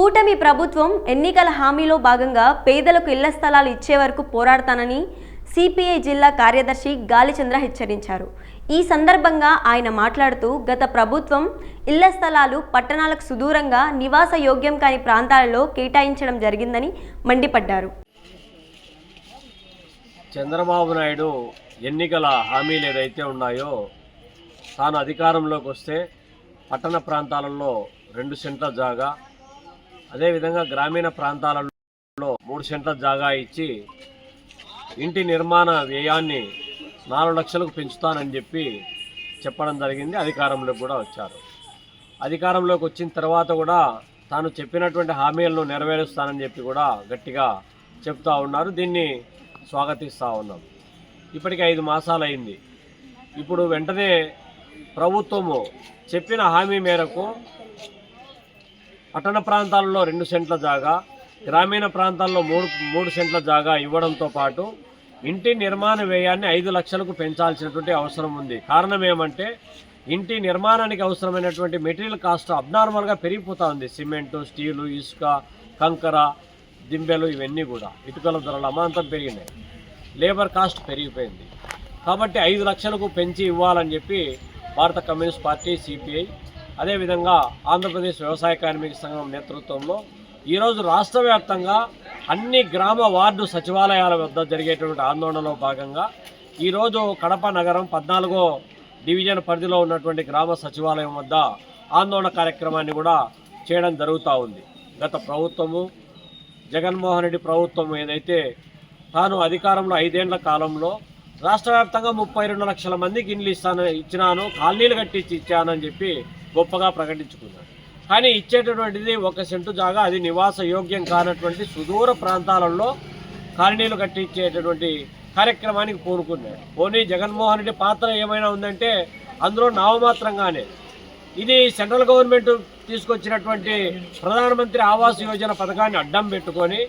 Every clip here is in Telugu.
కూటమి ప్రభుత్వం ఎన్నికల హామీలో భాగంగా పేదలకు ఇళ్ళ స్థలాలు ఇచ్చే వరకు పోరాడతానని సిపిఐ జిల్లా కార్యదర్శి గాలిచంద్ర హెచ్చరించారు. ఈ సందర్భంగా ఆయన మాట్లాడుతూ గత ప్రభుత్వం ఇళ్ళ స్థలాలు పట్టణాలకు సుదూరంగా నివాస యోగ్యం కాని ప్రాంతాలలో కేటాయించడం జరిగిందని మండిపడ్డారు. చంద్రబాబు నాయుడు ఎన్నికల హామీలు ఏదైతే ఉన్నాయో తాను అధికారంలోకి వస్తే పట్టణ ప్రాంతాలలో రెండు సెంట్ల జాగా అదేవిధంగా గ్రామీణ ప్రాంతాలలో మూడు సెంట్ల జాగా ఇచ్చి ఇంటి నిర్మాణ వ్యయాన్ని నాలుగు లక్షలకు పెంచుతానని చెప్పి చెప్పడం జరిగింది. అధికారంలోకి కూడా వచ్చారు. అధికారంలోకి వచ్చిన తర్వాత కూడా తాను చెప్పినటువంటి హామీలను నెరవేరుస్తానని చెప్పి కూడా గట్టిగా చెప్తా ఉన్నారు. దీన్ని స్వాగతిస్తూ ఉన్నాం. ఇప్పటికి ఐదు మాసాలైంది. ఇప్పుడు వెంటనే ప్రభుత్వము చెప్పిన హామీ మేరకు పట్టణ ప్రాంతాల్లో రెండు సెంట్ల జాగా గ్రామీణ ప్రాంతాల్లో మూడు మూడు సెంట్ల జాగా ఇవ్వడంతో పాటు ఇంటి నిర్మాణ వ్యయాన్ని ఐదు లక్షలకు పెంచాల్సినటువంటి అవసరం ఉంది. కారణం ఏమంటే ఇంటి నిర్మాణానికి అవసరమైనటువంటి మెటీరియల్ కాస్ట్ అబ్నార్మల్గా పెరిగిపోతూ ఉంది. సిమెంటు స్టీలు ఇసుక కంకర దింబెలు ఇవన్నీ కూడా. ఇటుకల ధరలు అమాంతం పెరిగినాయి. లేబర్ కాస్ట్ పెరిగిపోయింది. కాబట్టి ఐదు లక్షలకు పెంచి ఇవ్వాలని చెప్పి భారత కమ్యూనిస్ట్ పార్టీ సిపిఐ అదేవిధంగా ఆంధ్రప్రదేశ్ వ్యవసాయ కార్మిక సంఘం నేతృత్వంలో ఈరోజు రాష్ట్ర వ్యాప్తంగా అన్ని గ్రామ వార్డు సచివాలయాల వద్ద జరిగేటువంటి ఆందోళనలో భాగంగా ఈరోజు కడప నగరం పద్నాలుగో డివిజన్ పరిధిలో ఉన్నటువంటి గ్రామ సచివాలయం వద్ద ఆందోళన కార్యక్రమాన్ని కూడా చేయడం జరుగుతూ ఉంది. గత ప్రభుత్వము జగన్మోహన్ రెడ్డి ప్రభుత్వం ఏదైతే తాను అధికారంలో ఐదేళ్ళ కాలంలో రాష్ట్ర వ్యాప్తంగా ముప్పై రెండు లక్షల మందికి ఇండ్లు ఇస్తాను ఇచ్చినాను కాలనీలు కట్టించి ఇచ్చానని చెప్పి గొప్పగా ప్రకటించుకున్నాడు కానీ ఇచ్చేటటువంటిది ఒక సెంటు జాగా అది నివాస యోగ్యం కానటువంటి సుదూర ప్రాంతాలలో కాలనీలు కట్టించేటటువంటి కార్యక్రమానికి పూనుకున్నాడు పోనీ జగన్మోహన్ రెడ్డి పాత్ర ఏమైనా ఉందంటే అందులో నామమాత్రంగానే ఇది సెంట్రల్ గవర్నమెంట్ తీసుకొచ్చినటువంటి ప్రధానమంత్రి ఆవాస్ యోజన పథకాన్ని అడ్డం పెట్టుకొని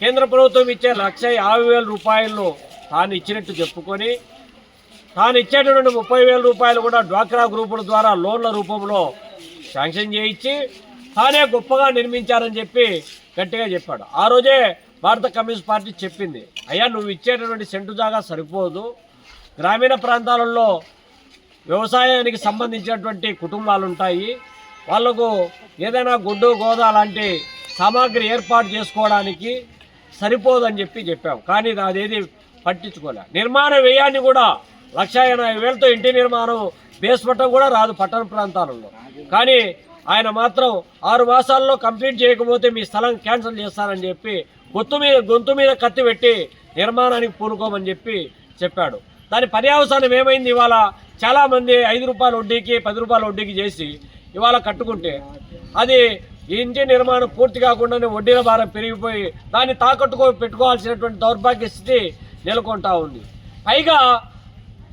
కేంద్ర ప్రభుత్వం ఇచ్చే లక్ష యాభై వేల రూపాయలను తాను ఇచ్చినట్టు చెప్పుకొని తాను ఇచ్చేటటువంటి ముప్పై వేల రూపాయలు కూడా డ్వాక్రా గ్రూపుల ద్వారా లోన్ల రూపంలో శాంక్షన్ చేయించి తానే గొప్పగా నిర్మించారని చెప్పి గట్టిగా చెప్పాడు. ఆ రోజే భారత కమ్యూనిస్ట్ పార్టీ చెప్పింది అయ్యా నువ్వు ఇచ్చేటటువంటి సెంటు జాగా సరిపోదు. గ్రామీణ ప్రాంతాలలో వ్యవసాయానికి సంబంధించినటువంటి కుటుంబాలు ఉంటాయి వాళ్ళకు ఏదైనా గుడ్డు గోదా లాంటి సామాగ్రి ఏర్పాటు చేసుకోవడానికి సరిపోదని చెప్పి చెప్పాం. కానీ అదేది పట్టించుకోలే. నిర్మాణ వ్యయాన్ని కూడా లక్ష ఎనభై వేలతో ఇంటి నిర్మాణం బేస్మట్టం కూడా రాదు పట్టణ ప్రాంతాలలో. కానీ ఆయన మాత్రం ఆరు మాసాల్లో కంప్లీట్ చేయకపోతే మీ స్థలం క్యాన్సిల్ చేస్తానని చెప్పి గొంతు మీద గొంతు మీద కత్తి పెట్టి నిర్మాణానికి పూనుకోమని చెప్పి చెప్పాడు. దాని పర్యావసానం ఏమైంది? ఇవాళ చాలామంది ఐదు రూపాయల వడ్డీకి పది రూపాయల వడ్డీకి చేసి ఇవాళ కట్టుకుంటే అది ఇంటి నిర్మాణం పూర్తి కాకుండానే వడ్డీల భారం పెరిగిపోయి దాన్ని తాకట్టుకో పెట్టుకోవాల్సినటువంటి దౌర్భాగ్య స్థితి నెలకొంటా ఉంది. పైగా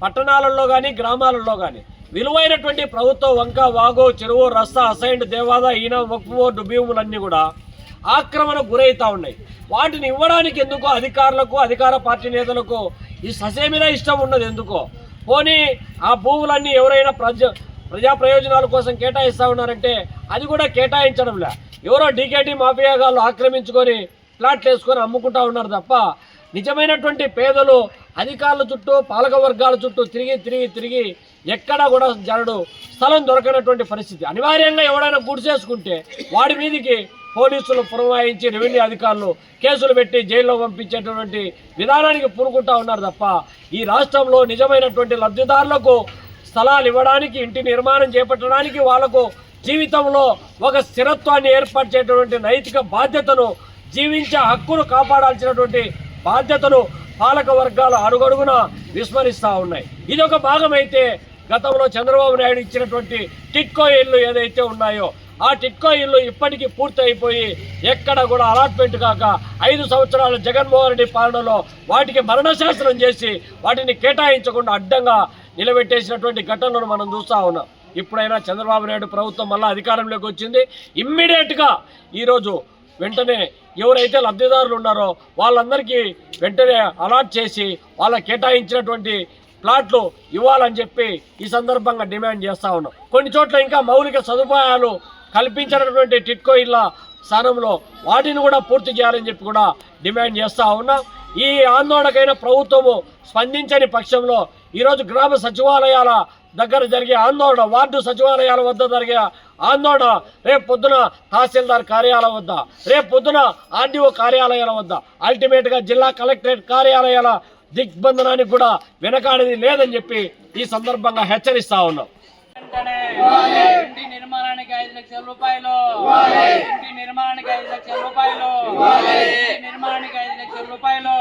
పట్టణాలలో కానీ గ్రామాలలో కానీ విలువైనటువంటి ప్రభుత్వ వంక వాగో చెరువు రస్తా అసైన్డ్ దేవాద ఈన వక్ఫ్ బోర్డు కూడా ఆక్రమణకు గురవుతూ ఉన్నాయి. వాటిని ఇవ్వడానికి ఎందుకో అధికారులకు అధికార పార్టీ నేతలకు ఈ ససేమినా ఇష్టం ఉన్నది ఎందుకో? పోనీ ఆ భూములన్నీ ఎవరైనా ప్రజ ప్రజా ప్రయోజనాల కోసం కేటాయిస్తూ ఉన్నారంటే అది కూడా కేటాయించడంలే. ఎవరో డీకేటీ మాఫియా ఆక్రమించుకొని ప్లాట్లు వేసుకొని అమ్ముకుంటా ఉన్నారు తప్ప నిజమైనటువంటి పేదలు అధికారుల చుట్టూ పాలక వర్గాల చుట్టూ తిరిగి తిరిగి తిరిగి ఎక్కడా కూడా జరడు స్థలం దొరకనటువంటి పరిస్థితి. అనివార్యంగా ఎవడైనా గుడిసేసుకుంటే వాడి మీదికి పోలీసులు పురమాయించి రెవెన్యూ అధికారులు కేసులు పెట్టి జైల్లో పంపించేటటువంటి విధానానికి పూనుకుంటా ఉన్నారు తప్ప ఈ రాష్ట్రంలో నిజమైనటువంటి లబ్ధిదారులకు స్థలాలు ఇవ్వడానికి ఇంటి నిర్మాణం చేపట్టడానికి వాళ్ళకు జీవితంలో ఒక స్థిరత్వాన్ని ఏర్పరిచేటటువంటి నైతిక బాధ్యతను జీవించే హక్కును కాపాడాల్సినటువంటి బాధ్యతను పాలక వర్గాలు అడుగడుగున విస్మరిస్తూ ఉన్నాయి. ఇది ఒక భాగమైతే గతంలో చంద్రబాబు నాయుడు ఇచ్చినటువంటి టిట్కో ఇల్లు ఏదైతే ఉన్నాయో ఆ టిట్కో ఇల్లు ఇప్పటికీ పూర్తయిపోయి ఎక్కడ కూడా అలాట్మెంట్ కాక ఐదు సంవత్సరాల జగన్మోహన్ రెడ్డి పాలనలో వాటికి మరణశాసనం చేసి వాటిని కేటాయించకుండా అడ్డంగా నిలబెట్టేసినటువంటి ఘటనలను మనం చూస్తూ ఉన్నాం. ఇప్పుడైనా చంద్రబాబు నాయుడు ప్రభుత్వం మళ్ళీ అధికారంలోకి వచ్చింది. ఇమ్మీడియట్గా ఈరోజు వెంటనే ఎవరైతే లబ్ధిదారులు ఉన్నారో వాళ్ళందరికీ వెంటనే అలాట్ చేసి వాళ్ళ కేటాయించినటువంటి ప్లాట్లు ఇవ్వాలని చెప్పి ఈ సందర్భంగా డిమాండ్ చేస్తూ ఉన్నాం. కొన్ని చోట్ల ఇంకా మౌలిక సదుపాయాలు కల్పించినటువంటి టిట్కో ఇళ్ళ స్థానంలో వాటిని కూడా పూర్తి చేయాలని చెప్పి కూడా డిమాండ్ చేస్తూ ఉన్నాం. ఈ ఆందోళనకైన ప్రభుత్వము స్పందించని పక్షంలో ఈరోజు గ్రామ సచివాలయాల దగ్గర జరిగే ఆందోళన వార్డు సచివాలయాల వద్ద జరిగే ఆందోళన రేపు పొద్దున తహసీల్దార్ కార్యాలయం వద్ద రేపు పొద్దున ఆర్డీఓ కార్యాలయాల వద్ద అల్టిమేట్గా జిల్లా కలెక్టరేట్ కార్యాలయాల దిగ్బంధనానికి కూడా వెనకాడేది లేదని చెప్పి ఈ సందర్భంగా హెచ్చరిస్తా ఉన్నాం. ఇంటి నిర్మాణానికి ఐదు లక్షల రూపాయలు. ఇంటి నిర్మాణానికి ఐదు లక్షల రూపాయలు. నిర్మాణానికి ఐదు లక్షల రూపాయలు.